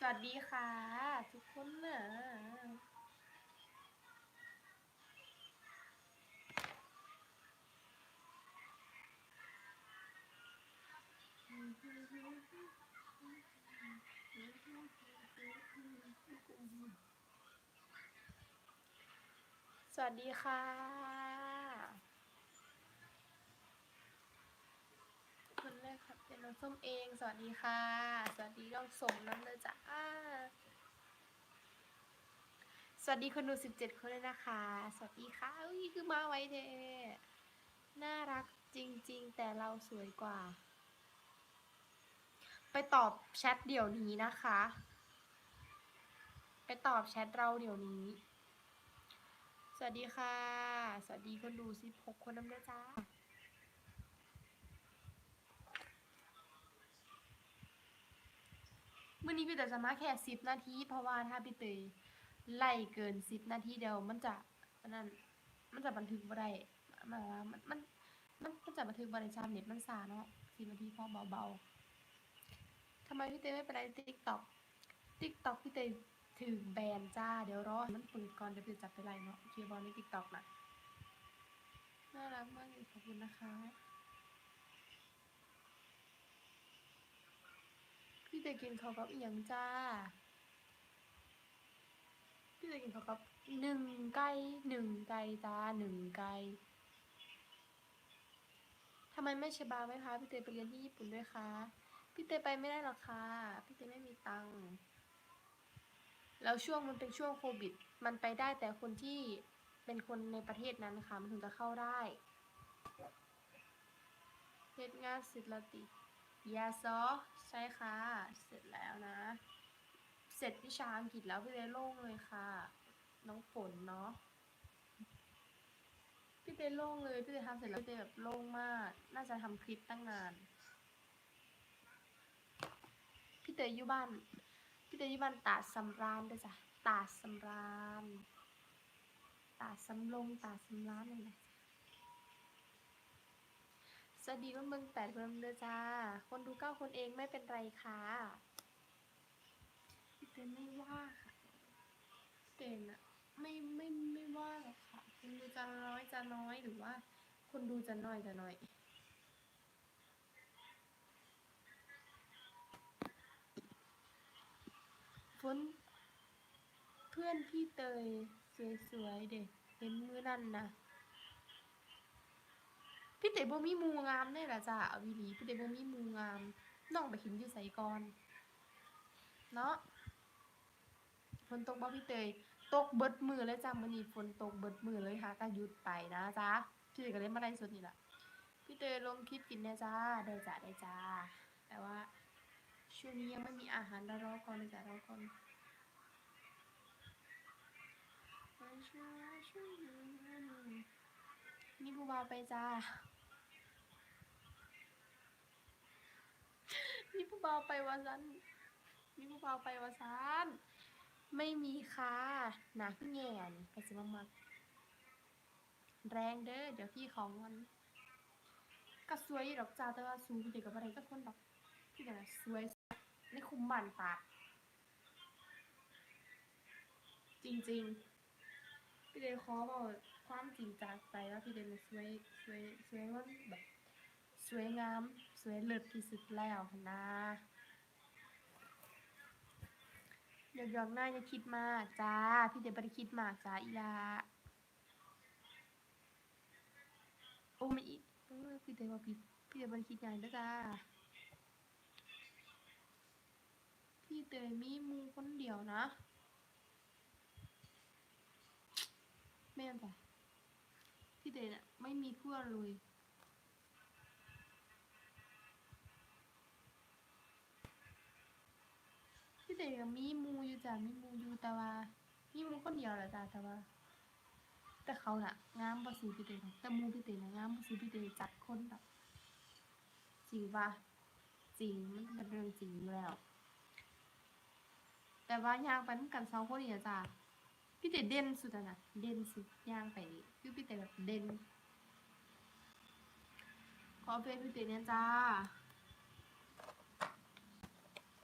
สวัสดีค่ะ ทุกคนเนอะสวัสดีค่ะ คนแรกครับเป็นน้องส้มเอง สวัสดีค่ะ สวัสดีน้องสมน้ำเลยจ้าสวัสดีคนดูสิบเจ็ดคนเลยนะคะ สวัสดีค่ะอุ้ยคือมาไวเทน่ารักจริง ๆ แต่เราสวยกว่า ไปตอบแชทเดี๋ยวนี้นะคะ ไปตอบแชทเราเดี๋ยวนี้ สวัสดีค่ะ สวัสดีคนดูสิบหกคนน้ำเลยจ้า มื่อนี้พี่เตยจะมาแค่สิบนาที เพราะว่าถ้าพี่เตยไล่เกินสิบนาทีเดียวมันจะนั่นมันจะบันทึกบ่ได้มาว่ามันมันมันจะบันทึกบ่ได้ชามเน็ตมันซาเนาะสิบนาทีพอเบาๆทำไมพี่เตยไม่ไปไลฟ์ติ๊กต็อกติ๊กต็อกพี่เตยถึงแบนจ้าเดี๋ยวรอมันปิดก่อนเดี๋ยวพี่จะไปไลฟ์เนาะโอเคบอลในติ๊กต็อกนะน่ารักมากเลยขอบคุณนะคะ พี่จะกินข้าวกับอีหยังจ้า พี่จะกินข้าวกับหนึ่งไก่หนึ่งไก่จ้าหนึ่งไก่ทำไมไม่ใช่บาไหมคะพี่เตยไปเรียนที่ญี่ปุ่นด้วยคะพี่เตยไปไม่ได้หรอกค่ะพี่เตยไม่มีตังค์แล้วช่วงมันเป็นช่วงโควิด มันไปได้แต่คนที่เป็นคนในประเทศนั้นค่ะมันถึงจะเข้าได้เฮ็ดงานศิลติยาซอ ใช่ค่ะ เสร็จแล้วนะ เสร็จวิชาอังกฤษแล้วพี่เตโล่งเลยค่ะ น้องฝนเนาะพี่เตโล่งเลยพี่เตทำเสร็จแล้วพี่เตแบบโล่งมาก น่าจะทำคลิปตั้งนาน พี่เตยอยู่บ้าน พี่เตยอยู่บ้านตาดสำรานด้วยจ้ะตาดสำรานตาสำลงตาดสำรานนั่นแหละส วัสดีคนเมืองแปดคนเด้อจ้า คนดูเก้าคนเองไม่เป็นไรค่ะเต้นไม่ว่าค่ะเต้นอะไม่ไม่ไม่ว่าหรอกค่ะ คนดูจะน้อยจะน้อยหรือว่า คนดูจะน้อยจะน้อยฝนเพื่อนพี่เตยสวยๆเด็กเห็นมือนั่นนะ พี่เต๋บ่มีหมูงามแน่ละจ้ะเอาอีหลีพี่เต๋บ่มีหมูงามน้องไปขินอยู่ไสก่อนเนาะฝนตกบ่พี่เตยตกเบิดมือเลยจ้ะมื้อนี้ฝนตกเบิดมือเลยค่ะก็หยุดไปนะจ๊ะพี่เตยก็เลยมาได้สดนี่ล่ะพี่เตยลงคลิปกินแน่จ้าได้จ้ะได้จ้าแต่ว่าช่วงนี้ยังไม่มีอาหารแล้วรอก่อนเลยจ้ะรอก่อนมีผู้บ่าวไปจ้า มีผู้บ่าไปวาซันมีผู้บ่าไปวาซันไม่มีค่ะหนาขึ้นแง่นไปสิมามักแรงเด้อเดี๋ยวพี่ของมันก็สวยดอกจ้าแต่ว่าสูงพี่เด็กกับอะไรก็คนดอกพี่เด็กสวยในคุมบันปากจริงๆ พี่เดย์ขอบอกความจริงจากใจว่าพี่เดย์มันสวยสวยสวยมันแบบ สวยงาม สวยเลิศที่สุดแล้วหั่นนะอยากยองหน้าอย่าคิดมากจ้า พี่เดย์ไม่ได้คิดมากจ้าอีลาโอ้ไม่อีพี่เดย์ว่าผิดพี่เดย์ไม่ได้คิดอย่างนั้นนะจ้าพี่เตยมีมูคนเดียวนะแม่นจ้ะพี่เตยน่ะไม่มีเพื่อนเลย ยก็มีหมูอยู่จ้ะมีหมูอยู่แต่ว่ามีหมูคนเดียวแหละจ้ะแต่ว่า แต่เขาน่ะงามบ่สู้พี่เตยหรอแต่หมูพี่เตยน่ะงามบ่สู้พี่เตยจัดคนแบบจริงปะจริงมันเป็นเรื่องจริงอยู่แล้ว แต่ว่ายางไปนกันสองคนนี่อะจ้ะพี่เต๋เด่นสุดอะนะเด่นสุดย่างไปนี่คือพี่เต๋แบบเด่นขอเฟซพี่เต๋เนี่ยจ้า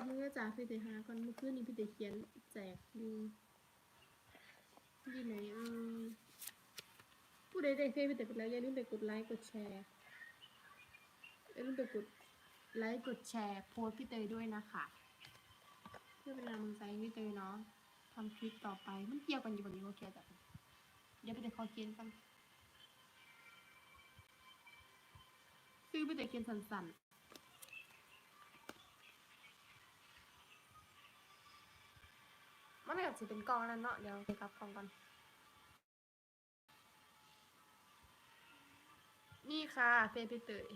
จับมือจ่าพี่เตยหาก่อนเมื่อคืนนี้พี่เตยเขียนแจกอยู่ที่ไหนเออผู้ใดได้เฟซพี่เตยไปแล้วอย่าลืมไปกดไลค์กดแชร์อย่าลืมไปกดไลค์กดแชร์โพสพี่เตยด้วยนะคะเพื่อเป็นกำลังใจพี่เตยเนาะทำคลิปต่อไปมันเกี่ยวกันอยู่แบบนี้โอเคจ้ะเดี๋ยวพี่เตยขอเขียนกันซื้อพี่เตยเขียนสั้นๆ มันไม่อยากจะเป็นกองนั้นเนาะเดี๋ยวไปกลับกองก่อน นี่ค่ะเฟซพี่เตย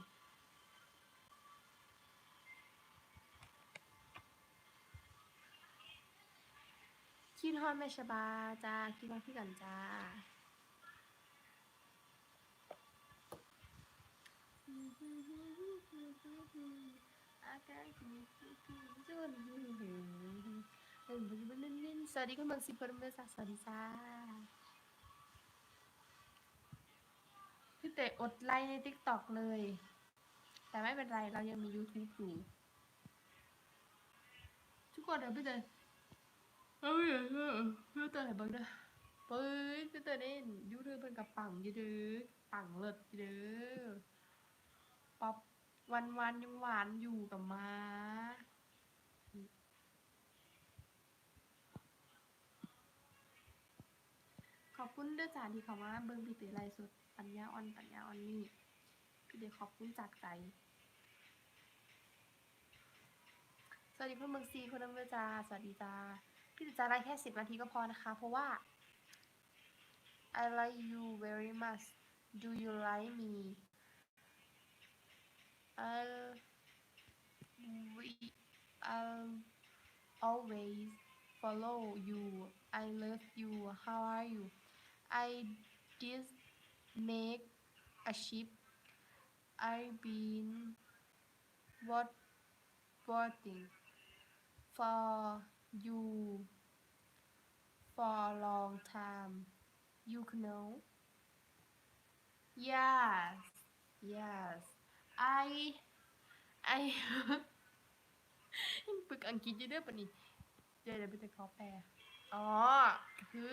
คิดฮอดแม่ชบาจ้าคิดฮอดพี่กันจ้าอาการที่จน สวัสดีคุณเมืองสิบคนเมื่อสักสวัสดีจ้าพี่เตะอดไลค์ในทิกตอกเลย แต่ไม่เป็นไรเรายังมี YouTube อยู่ทุกคนเดี๋ยวพี่เตะเอ้ยเออพี่เตะให้เบังเด้อเฮ้ยพี่เตะเล่นยูทูบเป็นกับปังยูเด้อปังเลิศเด้อป๊อปวันวันยังหวานอยู่กับมา อบคุณด้อจ้าที่เขามาเบิ่งพี่ตือไลฟ์สดปัญญาอ่อนปัญญาอ่อนนี่พี่เดี๋ยวขอบคุณจากใจสวัสดีคุณเมืองซีคุณน้ำเด้อจ้าสวัสดีจ้าพี่ตือจะไลฟ์แค่สิบนาทีก็พอนะคะ เพราะว่า I like you very much do you like me I'll we I'll always follow you. I love you. How are you? I did make a ship. I've been what waiting for you for a long time. You know? Yes. Yes. I I ฝึกอังกฤษเยอะๆปะนี่เดี๋ยวเดี๋ยวไปจะขอแปลอ๋อ คือ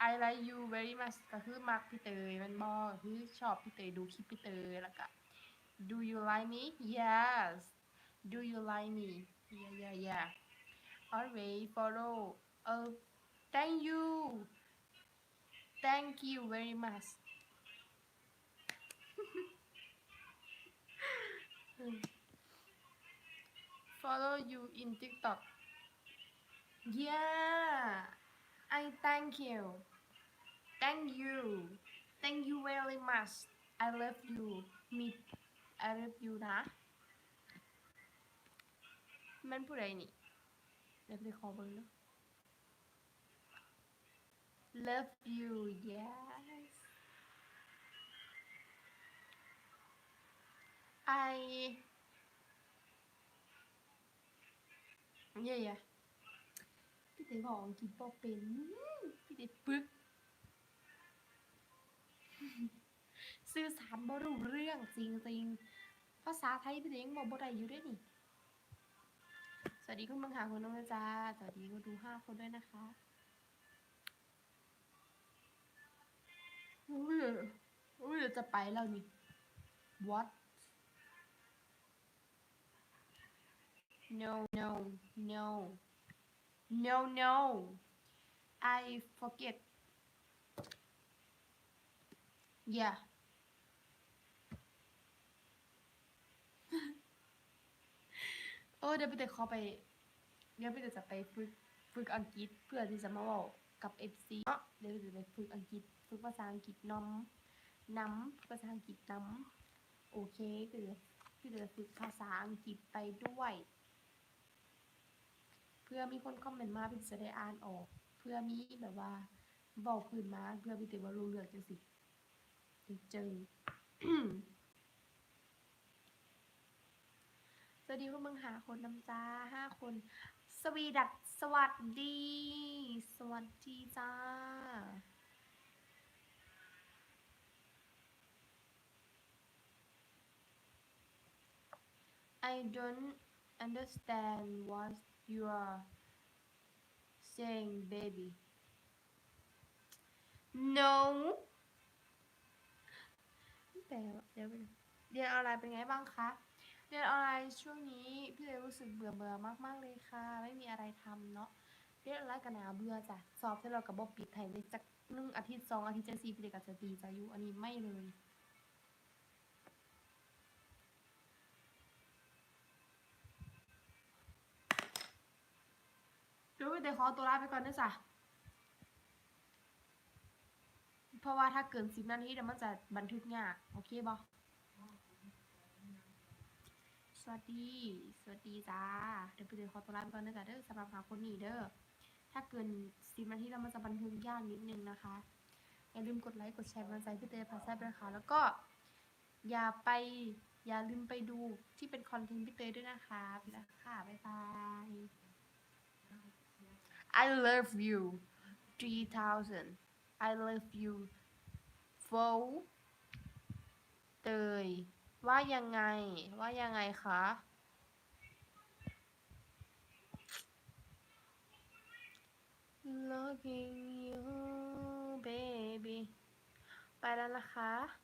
I like you very much ก็คือมักพี่เตยมันบอกคือชอบพี่เตยดูคลิปพี่เตยแล้วก็ Do you like me Yes Do you like me Yeah yeah yeah Always follow Oh thank you Thank you very much follow you in TikTok. Yeah, I thank you. Thank you. Thank you very much. I love you. Me. I love you นะ มันผู้ใดนี่ เดี๋ยวไปขอเบิ่งเนาะ Love you yes I เย่ ยพี่เต๋บอกอังกฤษบอเป็นพี่เต๋ปึกสื่อสารบ่รู้เรื่องจริงๆภาษาไทยพี่เต๋ยังบอกบ่ได้อยู่ด้วยนี่สวัสดีคุณบังหาคุณน้องจ๊ะสวัสดีคุณดูห้าคนด้วยนะคะอุ้ยอุ้ยจะไปแล้วนี่ what no no no no no I forget yeah เออเดี๋ยวไปเดี๋ยวเขาไป เดี๋ยวไปเดี๋ยวจะไปฝึกฝึกอังกฤษเพื่อที่จะมาบอกกับ FC เนาะเดี๋ยวจะไปฝึกอังกฤษฝึกภาษาอังกฤษน้ำน้ำภาษาอังกฤษน้ำโอเคคือพี่จะฝึกภาษาอังกฤษไปด้วย เพื่อมีคนคอมเมนต์มาพี่จะได้อ่านออก เพื่อมีแบบว่าบอกพื้นมา เพื่อพี่จะว่ารู้เรื่องจังสิเจอสวัสดีคุณมึงหาคนนำจ้าห้าคน สวีดัตสวัสดี สวัสดีจ้า I don't understand what you are saying baby no แต่เดี๋ยวไปเรียนออนไลน์เป็นไงบ้างคะ เรียนออนไลน์ช่วงนี้พี่เลยรู้สึกเบื่อเบื่อมากๆเลยค่ะ ไม่มีอะไรทำเนาะ เรียนออนไลน์ก็น่าเบื่อจ้ะ สอบที่เรากับบปิดไทยในจักหนึ่งอาทิตย์สองอาทิตย์จังสี่พี่เลยก็จะดีใจอยู่อันนี้ไม่เลย เดี๋ยวเดี๋ยขอตัวลาไปก่อนนะจ๊ะเพราะว่าถ้าเกินสิบนาทีเดี๋ยวมันจะบันทึกยากโอเคบอสวัสดี สวัสดีจ้า เดี๋ยวไปเดี๋ยวขอตัวลาไปก่อนนะจ๊ะเด้อสำหรับหาคนนี้เด้อ ถ้าเกินสิบนาทีแล้วมันจะบันทึกยากนิดนึงนะคะอย่าลืมกดไลค์กดแชร์กำลังใจพี่เตยพาแซ่บด้วยค่ะแล้วก็อย่าไปอย่าลืมไปดูที่เป็นคอนเทนต์พี่เตยด้วยนะคะไปแล้วค่ะ บ๊ายบาย I love you 3000 I love you four เตย ว่ายังไง ว่ายังไงคะ Looking you baby ไปแล้วนะคะ